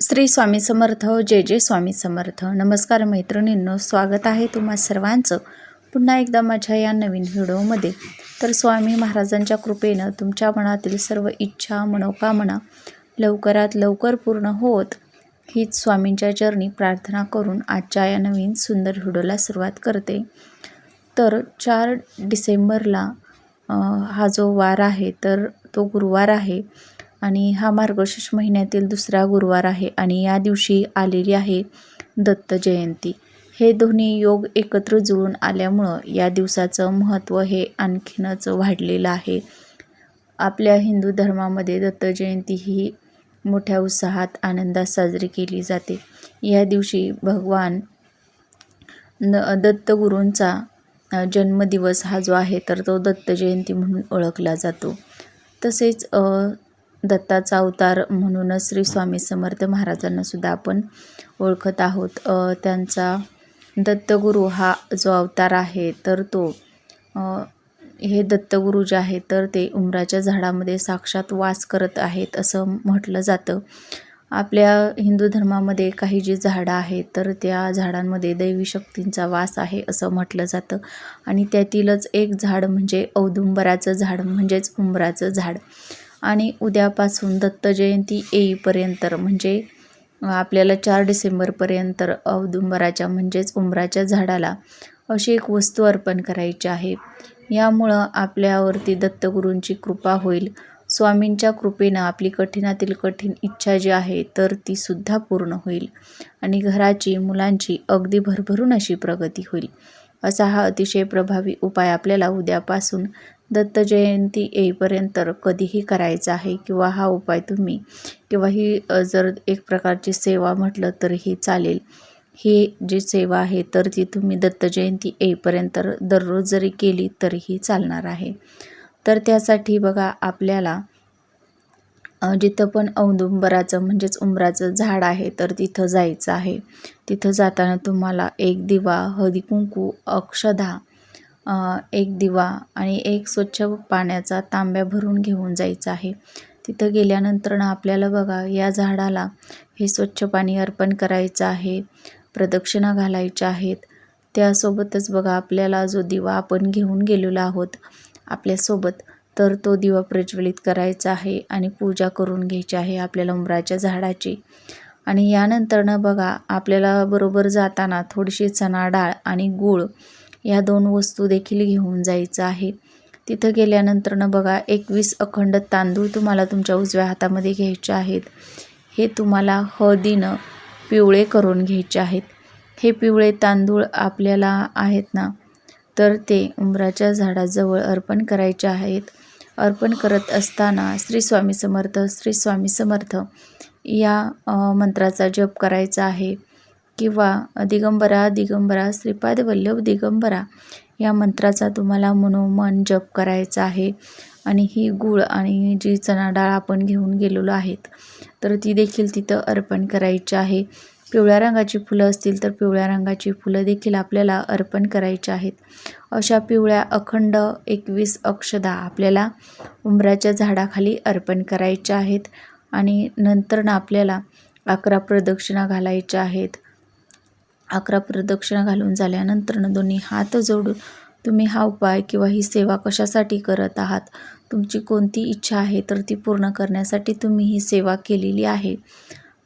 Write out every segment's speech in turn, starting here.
श्री स्वामी समर्थ जे जे स्वामी समर्थ. नमस्कार मैत्रिणींनो स्वागत आहे तुम्हा सर्वांचं पुन्हा एकदा माझ्या या नवीन व्हिडिओमध्ये. तर स्वामी महाराजांच्या कृपेनं तुमच्या मनातील सर्व इच्छा मनोकामना लवकरात लवकर पूर्ण होत हीच स्वामींच्या चरणी प्रार्थना करून आजच्या या नवीन सुंदर व्हिडिओला सुरुवात करते. तर चार डिसेंबरला हा जो वार आहे तर तो गुरुवार आहे. आणि हा मार्गशीर्ष महिन्यातील दुसरा गुरुवार आहे आणि या दिवशी आलेली आहे दत्त जयंती. हे दोन्ही योग एकत्र जुळून आल्यामुळं या दिवसाचं महत्त्व हे आणखीनच वाढलेलं आहे. आपल्या हिंदू धर्मामध्ये दत्त जयंती ही मोठ्या उत्साहात आनंदात साजरी केली जाते. या दिवशी भगवान न दत्तगुरूंचा जन्मदिवस हा जो आहे तर तो दत्त जयंती म्हणून ओळखला जातो. तसेच दत्ताचा अवतार म्हणूनच श्री स्वामी समर्थ महाराजांना सुद्धा आपण ओळखत आहोत. त्यांचा दत्तगुरू हा जो अवतार आहे तर तो हे दत्तगुरू जे आहे तर ते उमराच्या झाडामध्ये साक्षात वास करत आहेत असं म्हटलं जातं. आपल्या हिंदू धर्मामध्ये काही जी झाडं आहेत तर त्या झाडांमध्ये दैवी शक्तींचा वास आहे असं म्हटलं जातं. आणि त्यातीलच एक झाड म्हणजे औदुंबराचं झाड म्हणजेच उंबराचं झाड. आणि उद्यापासून दत्त जयंती येईपर्यंत म्हणजे आपल्याला चार डिसेंबरपर्यंत औदुंबराच्या म्हणजेच उंबराच्या झाडाला अशी एक वस्तू अर्पण करायची आहे. यामुळं आपल्यावरती दत्तगुरूंची कृपा होईल. स्वामींच्या कृपेनं आपली कठीणातील कठीण इच्छा जी आहे तर ती सुद्धा पूर्ण होईल आणि घराची मुलांची अगदी भरभरून अशी प्रगती होईल. असा हा अतिशय प्रभावी उपाय आपल्याला उद्यापासून दत्त जयंती येईपर्यंत कधीही करायचा आहे किंवा हा उपाय तुम्ही किंवा ही जर एक प्रकारची सेवा म्हटलं तरीही चालेल. ही जी सेवा आहे तर ती तुम्ही दत्त जयंती येईपर्यंत दररोज जरी केली तरीही चालणार आहे. तर त्यासाठी बघा आपल्याला जिथं पण औदुंबराचं म्हणजेच उंबराचं झाड आहे तर तिथं जायचं आहे. तिथं जाताना तुम्हाला एक दिवा हळदी कुंकू अक्षदा एक दिवा आणि एक स्वच्छ पाण्याचा तांब्या भरून घेऊन जायचं आहे. तिथं गेल्यानंतर ना आपल्याला बघा या झाडाला हे स्वच्छ पाणी अर्पण करायचं आहे प्रदक्षिणा घालायच्या आहेत. त्यासोबतच बघा आपल्याला जो दिवा आपण घेऊन गेलेलो आहोत आपल्यासोबत तर तो दिवा प्रज्वलित करायचा आहे आणि पूजा करून घ्यायची आहे आपल्याला उंबराच्या झाडाची. आणि यानंतरनं बघा आपल्याला बरोबर जाताना थोडीशी चणा डाळ आणि गूळ या दोन वस्तू देखील घेऊन जायचं आहे. तिथं गेल्यानंतरनं बघा एकवीस अखंड तांदूळ तुम्हाला तुमच्या उजव्या हातामध्ये घ्यायचे आहेत. हे तुम्हाला हळदीनं पिवळे करून घ्यायचे आहेत. हे पिवळे तांदूळ आपल्याला आहेत ना? तर ते उंबराच्या झाडाजवळ अर्पण करायचे आहेत. अर्पण करत असताना श्री स्वामी समर्थ श्री स्वामी समर्थ या मंत्राचा जप करायचा आहे. किंवा दिगंबरा दिगंबरा श्रीपाद वल्लभ दिगंबरा या मंत्राचा तुम्हाला मनोमन जप करायचा आहे. आणि ही गूळ आणि जी चणा डाळ आपण घेऊन गेलेलो आहेत तर ती देखील तिथं अर्पण करायची आहे. पिवळ्या रंगाची फुलं असतील तर पिवळ्या रंगाची फुलं देखील आपल्याला अर्पण करायची आहेत. अशा पिवळ्या अखंड एकवीस अक्षदा आपल्याला उंबराच्या झाडाखाली अर्पण करायच्या आहेत. आणि नंतर ना आपल्याला अकरा प्रदक्षिणा घालायच्या आहेत. अकरा प्रदक्षिणा घालून झाल्यानंतर दोन्ही हात जोडून तुम्ही हा उपाय किंवा ही सेवा कशासाठी करत आहात? तुमची कोणती इच्छा आहे? तर ती पूर्ण करण्यासाठी तुम्ही ही सेवा केलेली आहे.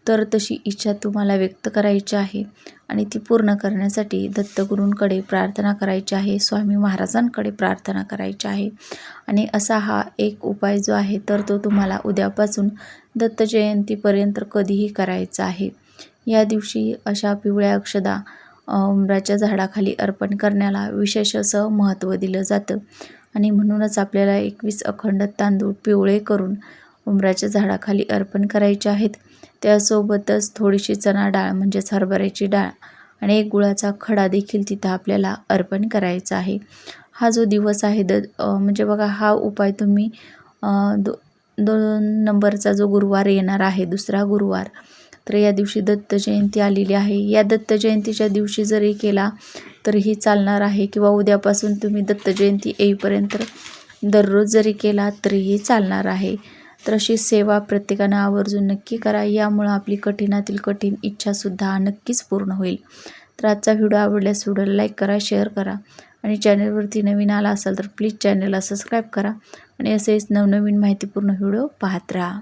तर तशी इच्छा तुम्हाला व्यक्त करायची आहे आणि ती पूर्ण करण्यासाठी दत्तगुरूंकडे प्रार्थना करायची आहे स्वामी महाराजांकडे प्रार्थना करायची आहे. आणि असा हा एक उपाय जो आहे तर तो तुम्हाला उद्यापासून दत्त जयंतीपर्यंत कधीही करायचा आहे. या दिवशी अशा पिवळ्या अक्षदा उमराच्या उंबराच्या झाडाखाली अर्पण करण्याला विशेष असं महत्त्व दिलं जातं. आणि म्हणूनच आपल्याला एकवीस अखंड तांदूळ पिवळे करून उंबराच्या झाडाखाली अर्पण करायचे आहेत. त्यासोबतच थोडीशी चणा डाळ म्हणजेच हरभऱ्याची डाळ आणि एक गुळाचा खडा देखील तिथं आपल्याला अर्पण करायचा आहे. हा जो दिवस आहे द म्हणजे बघा हा उपाय तुम्ही दो दोन नंबरचा जो गुरुवार येणार आहे दुसरा गुरुवार तर या दिवशी दत्त जयंती आलेली आहे. या दत्त जयंतीच्या दिवशी जरी केला तरीही चालणार आहे किंवा उद्यापासून तुम्ही दत्त जयंती येईपर्यंत दररोज जरी केला तरीही चालणार आहे. तर अशी सेवा प्रत्येकानं आवर्जून नक्की करा. यामुळं आपली कठीणातील कठीण इच्छासुद्धा नक्कीच पूर्ण होईल. तर आजचा व्हिडिओ आवडल्यास व्हिडिओला लाईक करा शेअर करा आणि चॅनलवरती नवीन आला असाल तर प्लीज चॅनलला सबस्क्राईब करा आणि असेच नवनवीन माहितीपूर्ण व्हिडिओ पाहत राहा.